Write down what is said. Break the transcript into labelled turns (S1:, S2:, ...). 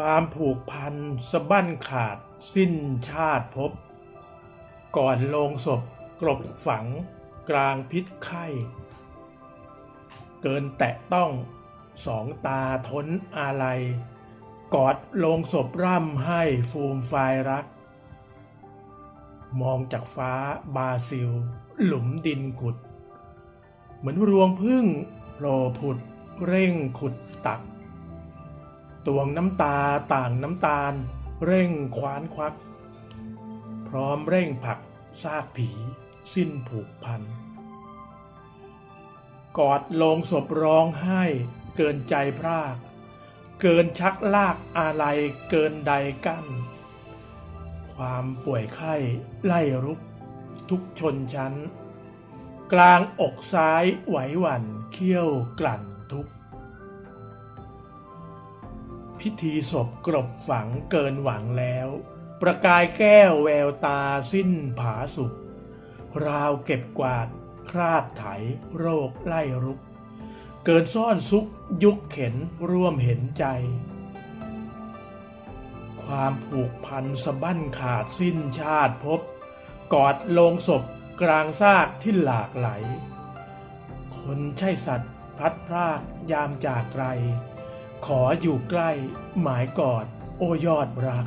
S1: ความผูกพันสะบั้นขาดสิ้นชาติภพก่อนลงศพกลบฝังกลางพิษไข้ เกินแตะต้องสองตาทนอาลัย กอดลงศพร่ำให้ฟูมไฟายรัก มองจากฟ้าบาซิล หลุมดินขุด เหมือนรวงพึ่งโผล่ผุดเร่งขุดตัก ตวงน้ำตาต่างน้ำตาล เร่งคว้านควัก พร้อมเร่งผักซากผีสิ้นผูกพัน กอดลงศพร้องไห้เกินใจพราก เกินชักลากอะไรเกินใดกั้น ความป่วยไข้ไล่รุก ทุกชนชั้น กลางอกซ้ายไหวหวั่นเขี้ยวกลั่นทุกข์ พิธีศพกรบฝังเกินหวังแล้ว ประกายแก้วแววตาสิ้นผาสุกราวเก็บกวาดคราดไถโรคไล่รุก เกินซ่อนซุกยุกเข็นร่วมเห็นใจ ความผูกพันสะบั้นขาดสิ้นชาติภพกอดลงศพกลางซากที่หลากไหล คนใช่สัตว์พัดพรากยามจากไกล ขออยู่ใกล้หมายกอดโอยอดรัก